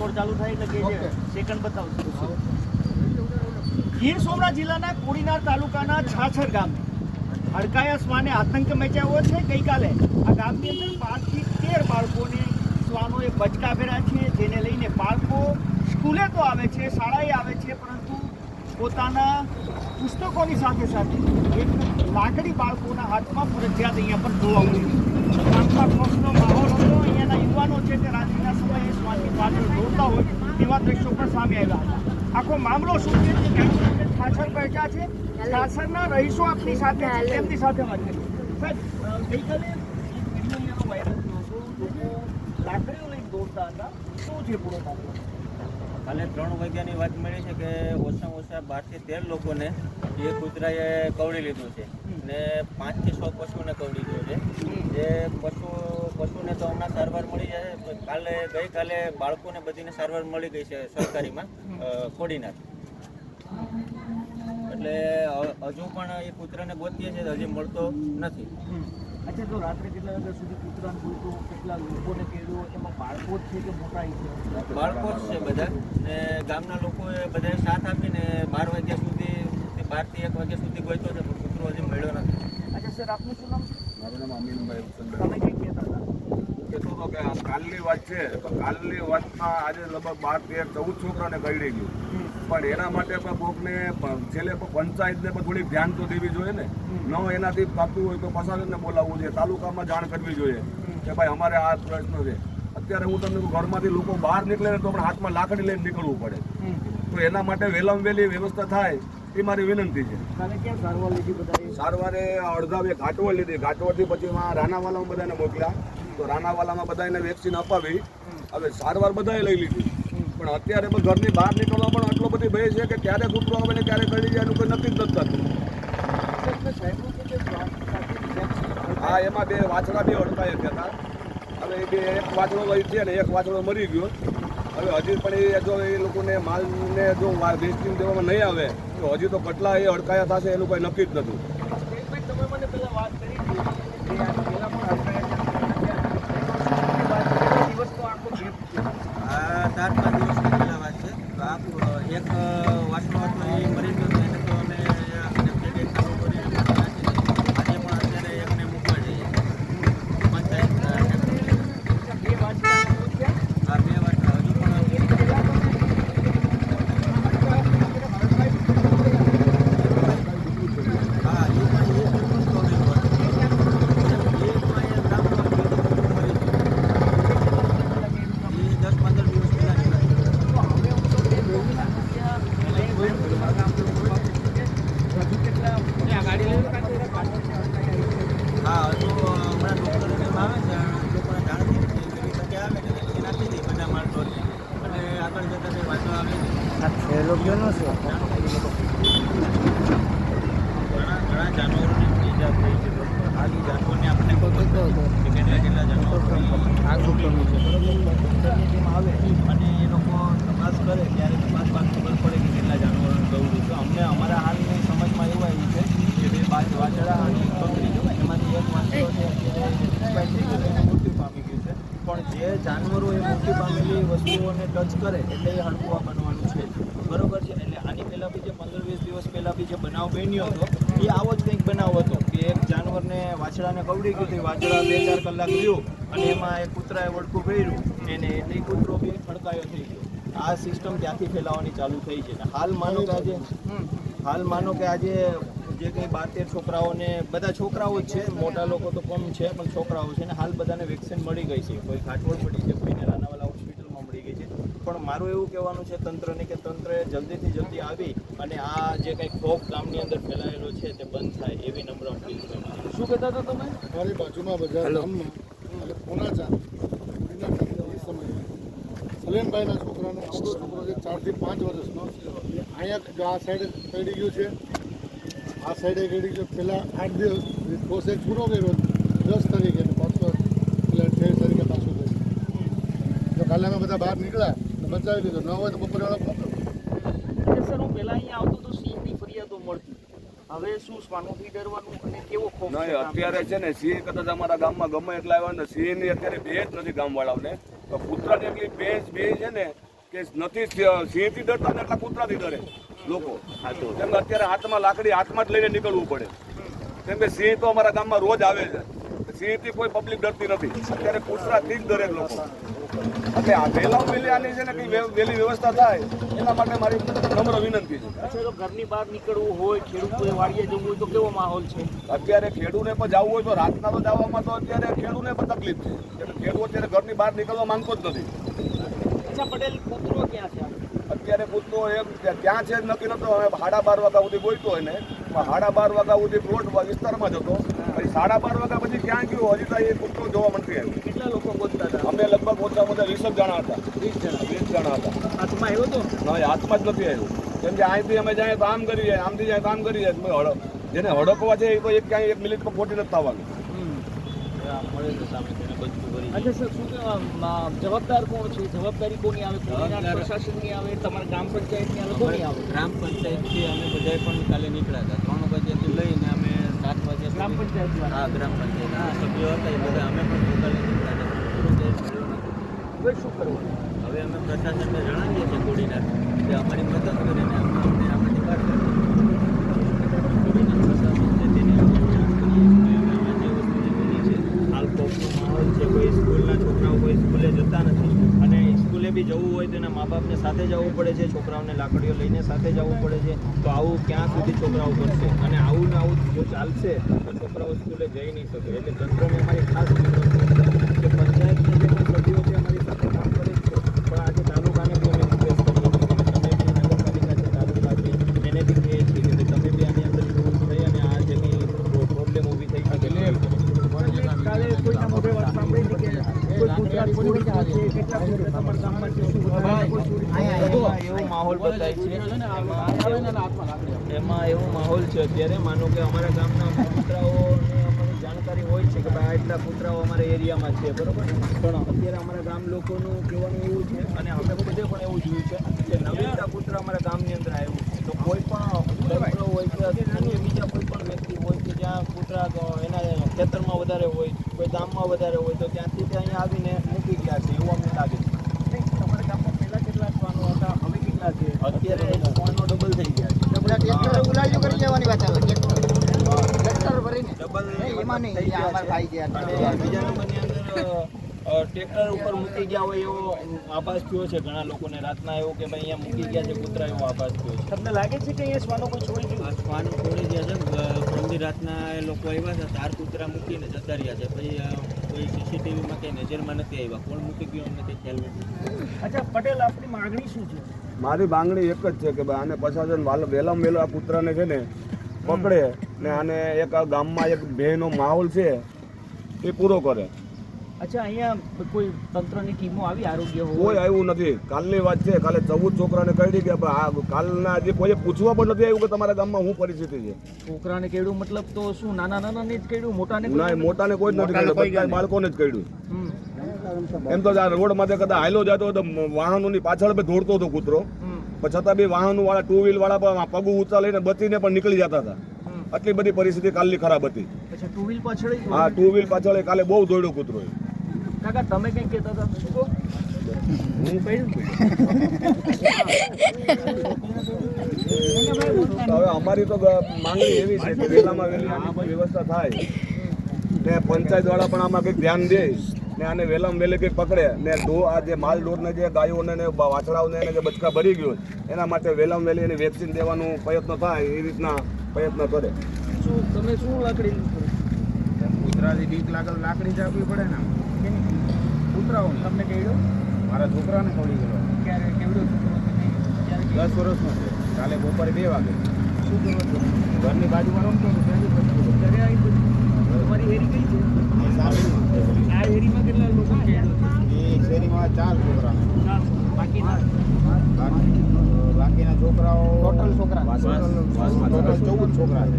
Record ચાલુ થાય એટલે કે જે સેકન્ડ બતાવશું ગીર સોમનાથ જિલ્લાના કોડીનાર તાલુકાના છાછર ગામે હડકાયા શ્વાને આતંક મચાવ્યો છે. ગઈકાલે આ ગામની અંદર પાંચથી તેર બાળકોને શ્વાનોએ બચકા ભર્યા છે. જેને લઈને બાળકો સ્કૂલે તો આવે છે શાળાએ આવે છે પરંતુ પોતાના પુસ્તકોની સાથે સાથે એક લાકડી બાળકોના હાથમાં ફરજિયાત અહીંયા પર જોવા મળી પાંચમા ખોફનો માહોલ હતો. અહીંયાના યુવાનો છે તે રાત્રિના સમયે શ્વાનની પાછળ દોડતા હોય તેવા દ્રશ્યો પણ સામે આવ્યા હતા. આખો મામલો શું છે છાછર બેઠા છે છાછરના રહીશો આપની સાથે તેમની સાથે વાત કરીએ સાહેબ ગઈકાલે લાકડીઓ લઈને દોડતા હતા. શું છે પૂરો મામલો? કાલે ત્રણ વાગ્યાની વાત મળી છે કે ઓછામાં ઓછા બારથી તેર લોકોને એ કૂતરાએ કવડી લીધું છે ને પાંચથી છ પશુને કવડી ગયો છે. જે પશુ પશુને તો હમણાં સારવાર મળી જાય. પણ કાલે ગઈકાલે બાળકોને બધીને સારવાર મળી ગઈ છે સરકારીમાં અ, કોડીનાર. એટલે હજુ પણ એ કૂતરાને ગોતીએ છે હજી મળતો નથી. અચ્છા તો રાત્રે કેટલા વાગ્યા સુધી કૂતરાને ગોતો? કેટલા લોકોને કેળ્યો એમાં બાળકો જ છે કે મોટા છે? બાળકો જ છે બધા. ને ગામના લોકોએ બધાએ સાથ આપીને બાર વાગ્યા સુધી બારથી એક વાગ્યા સુધી ગોતો છે પણ કૂતરો હજી મળ્યો નથી. અચ્છા સર આપનું શું નામ? મારું નામ અમીનભાઈ તમે કઈ કહેતા હતા કહેતો હતો કે આ કાલની વાત છે તો કાલની વાતમાં આજે લગભગ બાર તેર ચૌદ છોકરાને ગળી ગયું. પણ એના માટે પણ કોકને છેલ્લે પંચાયતને પણ થોડીક ધ્યાન તો દેવી જોઈએ ને. ન એનાથી થતું હોય તો પ્રશાસનને બોલાવવું જોઈએ તાલુકામાં જાણ કરવી જોઈએ કે ભાઈ અમારે આ પ્રશ્ન છે. અત્યારે હું તમને ઘરમાંથી લોકો બહાર નીકળે ને તો પણ હાથમાં લાકડી લઈને નીકળવું પડે. તો એના માટે વહેલામાં વહેલી વ્યવસ્થા થાય એ મારી વિનંતી છે. સારવાર અડધા બે ઘાટવડ લીધી. ઘાટવડથી પછી માં રાનાવાલામાં બધાને મોકલ્યા. તો રાનાવાલામાં બધાને વેક્સિન અપાવી. હવે સારવાર બધાએ લઈ લીધી. પણ અત્યારે પણ ઘરની બહાર નીકળવા પણ આટલો બધી ભય છે કે ક્યારે કૂતરો આવે ને ક્યારે કરી જાય એનું કોઈ નક્કી જ નથી થતું. હા, એમાં બે વાછડા બે અડકાય હતા હવે એ બે એક વાછડો લઈ છે ને એક વાછડો મરી ગયો. હવે હજી પણ એ જો એ લોકોને માલને જો વેચીને દેવામાં નહીં આવે, તો હજી તો કેટલા એ અડકાયા થશે એનું કોઈ નક્કી જ નથી સ્ટેટમેન્ટ તમે મને પહેલા વાત કરી હતી કે આ પહેલા પણ અટકાયા છે. દિવસ તો આખો gap છે. આ ચાર પાંચ દિવસની પહેલા વાત છે તો આખું એક વાસણો હતો એ મરી ગયો તો એને તો અમે એને પેકેટ ચાલુ કરીને મૂકી નાખી દીધી. આજે પણ અત્યારે એકને મૂકવા જઈએ પંચાયત અ, બે વાંચતા છે. આ બે વાસણ હજુ પણ હા એ પણ એ પણ કવરેજ હોય. એ પણ એ ગ્રામ પંચાયત એ દસ પંદર દિવસ પહેલાની વાત છે. આજે પણ અત્યારે એકને મૂકવા જઈએ હા હજુ હમણાં ડૉક્ટરોને એમ આવે છે લોકોને જાણતી નથી એવી તકે આવે ને વેક્સિન આપી દઈ બધા માણસોને અને આગળ જતાં કંઈ વાંધો આવે નહીં આ થેલો કેનો છે ઘણા જાનવરોને ઈજા થઈ છે આ જે જાનવરને આપણે કેટલા કેટલા જાનવરો આવે અને એ લોકો તપાસ કરે ત્યારે તપાસ બાદ ખબર પડે કે કેટલા જાનવરોને ગૌરું છે અમને અમારા હાલની સમજમાં એવું આવ્યું છે કે બે બાજ વાછડા અને બકરી એમાંથી એક છે ગયો છે મૃત્યુ પામી ગયું છે પણ જે જાનવરો એ મૃત્યુ પામેલી વસ્તુઓને ટચ કરે એટલે એ હડકવા બનવાનું છે. બરોબર છે? એટલે આની પહેલાં બી જે પંદર વીસ દિવસ પહેલાં બી જે બનાવ બન્યો હતો, એ આવો જ કંઈક બનાવ હતો કે એક જાનવરને વાછડાને કવડી ગયું હતું વાછડા બે ચાર કલાક રહ્યું અને એમાં એક કૂતરાએ વળખું ભર્યું એને એટલે કૂતરો બી ફડકાયો થઈ ગયો. આ સિસ્ટમ ત્યાંથી ફેલાવાની ચાલુ થઈ છે. હાલ માનો કે આજે હાલ માનો કે આજે જે કંઈ બાર તેર છોકરાઓને, બધા છોકરાઓ જ છે, મોટા લોકો તો કમ છે, પણ છોકરાઓ છે ને હાલ બધાને વેક્સિન મળી ગઈ છે. કોઈ ખાટવડ પડી છે કોઈને રાનાવાલા હોસ્પિટલમાં મળી ગઈ છે પણ મારું એવું કહેવાનું છે તંત્રને કે તંત્રએ જલ્દીથી જલ્દી આવી અને આ જે કંઈ ખોફ ગામની અંદર ફેલાયેલો છે તે બંધ થાય એવી નમ્ર અપીલ છે શું કહેતા હતા તમે? મારી બાજુમાં બજાર ગામમાં પૂના સમયે સલેનભાઈના છોકરાનો આવડો છોકરો છે ચારથી પાંચ વર્ષનો. એ અહીંયા જો આ સાઈડે ચડી ગયું છે. આ સાઈડે ગળી ગયો પહેલાં આઠ દિવસ પ્રોસેસ પૂરો કર્યો દસ તારીખે પાછો એટલે અઠ્યાવીસ તારીખે પાછું ગયું. તો કાલે અમે બધા બહાર નીકળ્યા. બચાવી લીધો. ન હોય તો બપોરે વાળા પકડો સર હું પહેલાં અહીંયા આવતો તો સિંહની ફરિયાદો મળતી. હવે શું શ્વાનોથી ડરવાનું અને કેવો ખોફ નહીં અત્યારે છે ને સિંહ કદાચ અમારા ગામમાં ગમે એટલા આવ્યા ને સિંહની અત્યારે બે જ નથી ગામવાળાઓને. તો કૂતરાની એટલી બે જ બે છે ને કે નથી સિંહથી ડરતા ને એટલા કૂતરાથી ડરે લોકો. કેમ કે અત્યારે હાથમાં લાકડી હાથમાં જ લઈને નીકળવું પડે. કેમ કે સિંહ તો અમારા ગામમાં રોજ આવે છે. સિંહથી કોઈ પબ્લિક ડરતી નથી. અત્યારે કુતરાથી જ દરેક લોકો. એટલે આ વહેલા વહેલી આની છે ને કંઈ વહેલી વ્યવસ્થા થાય એના માટે મારી નમ્ર વિનંતી છે. અચ્છા તો ઘરની બહાર નીકળવું હોય ખેડૂતોએ વાડીએ જવું હોય તો કેવો માહોલ છે? અત્યારે ખેડૂને પણ જવું હોય તો રાતના તો જવામાં તો અત્યારે ખેડૂને પણ તકલીફ છે. એટલે ખેડૂત અત્યારે ઘરની બહાર નીકળવા માંગતો જ નથી. અચ્છા પટેલ કૂતરો ક્યાં છે? અત્યારે કૂતરો એમ ત્યાં ક્યાં છે જ નક્કી નતો હવે સાડા બાર વાગ્યા સુધી ગોઈતો હોય ને સાડા બાર વાગ્યા સુધી પ્લોટ વિસ્તારમાં જ હતો. પછી સાડા બાર વાગ્યા પછી ક્યાં ગયો? હજી તો એ કૂતરો જોવા મળતી આવ્યો. કેટલા લોકો પહોંચતા હતા? અમે લગભગ ઓછા ઓછા વીસ જ જણા હતા. વીસ જણા. વીસ જણા હતા. હાથમાં આવ્યો તો ના હાથમાં જ નથી આવ્યું. કેમ કે અહીંથી અમે જાય તો આમ કરી જાય આમથી જાય તો આમ કરી જાય જેને હડકવા છે એ તો એક ક્યાંય એક મિનિટમાં ખોટી નથી થવાનું. મળે સામે તેને બચકું ભરી અચ્છા સર શું કહેવા જવાબદાર કોણ છે? જવાબદારી કોની આવે? કોની પ્રશાસનની આવે? તમારા ગ્રામ પંચાયતની આવે? કોની આવે? ગ્રામ પંચાયતથી અમે બધાય પણ કાલે નીકળ્યા હતા. ત્રણ વાગ્યાથી લઈને અમે સાત વાગ્યા ગ્રામ પંચાયત હા ગ્રામ પંચાયત. સભ્યો હતા એ બધા. અમે પણ કાલે નીકળ્યા હતા. હવે શું કરવું હવે અમે પ્રશાસનને જણાવીએ છીએ કોડીનાર કે અમારી મદદ કરીને અમે અમને આમાંથી બહાર કાઢો. કોડીનાર પ્રશાસન છે તેને અમે જાણ કરીએ કે હવે આ જે વસ્તુ જે બની છે હાલ કોકનો માહોલ છે કોઈ સ્કૂલના છોકરાઓ કોઈ સ્કૂલે જતા નથી અને સ્કૂલે બી જવું હોય તો એના મા બાપને સાથે જવું પડે છે છોકરાઓને લાકડીઓ લઈને સાથે જવું પડે છે તો આવું ક્યાં સુધી છોકરાઓ કરશે? અને આવું ને આવું જો ચાલશે તો છોકરાઓ સ્કૂલે જઈ નહીં શકે. એટલે તંત્રને અમારી ખાસ કે પંચાયતના જે પણ સભ્યો છે અમારી સાથે કામ કરે છે પણ આજે તાલુકાને બી અમે રિક્વેસ્ટ કરીએ છીએ તમે બી નગરપાલિકા છે તાલુકા છે એને બી કહીએ છીએ કે તમે બી આની અંદર ઇન્વોલ્વ થઈ અને આ જેની પ્રોબ્લેમ ઊભી થઈ શકે. કાલે કોઈના મોઢે વાત સાંભળી કે કોઈ ગુજરાત એમાં એવો માહોલ બતાય છે. એમાં એમાં એવો માહોલ છે અત્યારે. માનો કે અમારા ગામના કૂતરાઓને અમને જાણકારી હોય છે કે ભાઈ આટલા કૂતરાઓ અમારા એરિયામાં છે બરોબર? પણ અત્યારે અમારા ગામ લોકોનું કહેવાનું એવું છે અને અમે બધે પણ એવું જોયું છે કે નવીનતા કૂતરા અમારા ગામની અંદર આવ્યું છે. તો કોઈ પણ હોય કે બીજા કોઈ પણ વ્યક્તિ હોય કૂતરા તો એના ખેતરમાં વધારે હોય કોઈ ગામમાં વધારે હોય તો ત્યાંથી તે અહીંયા આવીને મૂકી ગયા છે એવું અમને લાગે છે. તમારા ગામમાં પહેલા કેટલા શ્વાનો હતા હવે કેટલા છે? અત્યારે શ્વાનો ડબલ થઈ ગયા છે. બીજા નંબરની અંદર ટ્રેક્ટર ઉપર મૂકી ગયા હોય એવો આભાસ થયો છે ઘણા લોકોને. રાતના એવો કે ભાઈ અહીંયા મૂકી ગયા છે કૂતરા એવો આભાસ થયો છે. તમને લાગે છે કે અહીંયા શ્વાનો કોઈ છોડી ગયું? શ્વાનો છોડી ગયા છે પ્રમદી રાતના એ લોકો આવ્યા છે તાર કૂતરા મૂકીને જતા રહ્યા છે. પછી કોઈ સીસીટીવીમાં કંઈ નજરમાં નથી આવ્યા. કોણ મૂકી ગયું અમને કંઈ ખ્યાલ નથી. અચ્છા પટેલ આપણી માંગણી શું છે? મારી માંગણી એક જ છે કે ભાઈ આને પ્રશાસન વેલમ વહેલામાં વહેલો આ કૂતરાને છે ને પકડે ને આને એક આ ગામમાં એક ભયનો માહોલ છે એ પૂરો કરે. અચ્છા અહીંયા કોઈ તંત્રની ટીમો આવી આરોગ્ય કોઈ હોય આવ્યું નથી. કાલની વાત છે કાલે ચૌદ છોકરાને કહી કે આ કાલના જે કોઈ પૂછવા પણ નથી આવ્યું કે તમારા ગામમાં શું પરિસ્થિતિ છે. છોકરાને કેડ્યું મતલબ તો શું નાના નાના ને જ કેડ્યું મોટાને ના મોટાને કોઈ જ નથી. કહ્યું બાળકોને જ કહ્યું એમ તો રોડ માટે કદાચ હાયલો જતો હતો વાહનોની પાછળ બે દોડતો હતો કૂતરો. પણ છતાં બી વાહનો વાળા ટુ વ્હીલ વાળા પણ પગ ઊંચા લઈને બચીને પણ નીકળી જતા હતા. આટલી બધી પરિસ્થિતિ કાલની ખરાબ હતી. ટુ વ્હીલ પાછળ આ ટુ વ્હીલ પાછળ એ કાલે બહુ દોડ્યો કૂતરો એ. કાકા તમે કઈ કહેતા હતા? હવે અમારી તો માંગણી એવી છે કે વહેલામાં વહેલી વ્યવસ્થા થાય ને પંચાયત વાળા પણ આમાં કંઈક ધ્યાન દે ને આને વહેલામાં વહેલે કંઈક પકડે ને ડો આ જે માલ ઢોરને જે ગાયોને ને વાછડાઓને એને જે બચકા ભરી ગયો એના માટે વહેલામાં વહેલી એની વેક્સિન દેવાનું પ્રયત્ન થાય એ રીતના પ્રયત્ન કરે. શું તમે શું લાકડી ગુજરાતી બીક લાગે લાકડી જ આપવી પડે ને કૂતરાઓ તમને કહ્યું મારા છોકરાને ખોલી ગયો. ક્યારે કેવડો છોકરો દસ વર્ષનો છે. કાલે બપોરે બે વાગે. શું કરો છો? ઘરની બાજુમાં રમતો હતો. ઘરે આવી બધું તમારી હેરી કઈ છે? આ હેરીમાં કેટલા લોકો એ શેરીમાં ચાર છોકરા ચાર બાકીના બાકી બાકીના છોકરાઓ ટોટલ છોકરા. ટોટલ ચૌદ છોકરા છે.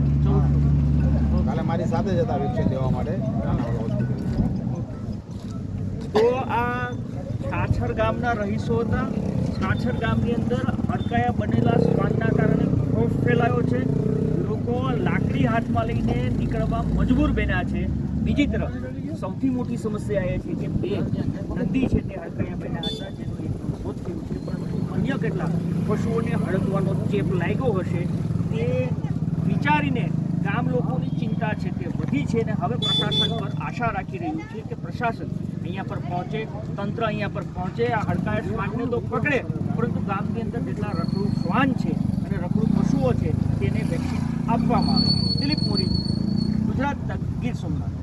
કાલે મારી સાથે જ હતા વેક્સિન દેવા માટે. આ છાછર ગામના રહીશો હતા. છાછર ગામની અંદર અડકાયા બનેલા શ્વાનના કારણે ખોફ ફેલાયો છે. લોકો લાકડી હાથમાં લઈને નીકળવા મજબૂર બન્યા છે. બીજી તરફ, સૌથી મોટી સમસ્યા એ છે કે બે નદી છે તે અડકાયા બન્યા હતા, જેનું એક થયું છે પણ કેટલા પશુઓને હડકવાનો ચેપ લાગ્યો હશે તે વિચારીને ગામ લોકોની ચિંતા છે તે વધી છે અને હવે પ્રશાસન પર આશા રાખી રહ્યું છે કે પ્રશાસન અહીંયા પર પહોંચે, તંત્ર અહીંયા પર પહોંચે, આ હડકાયા શ્વાનને તો પકડે, પરંતુ ગામની અંદર જેટલા રખડું શ્વાન છે અને રખડું પશુઓ છે, તેને વેક્સિન આપવામાં આવે દિલીપ મોરી, ગુજરાત ગીર સોમનાથ.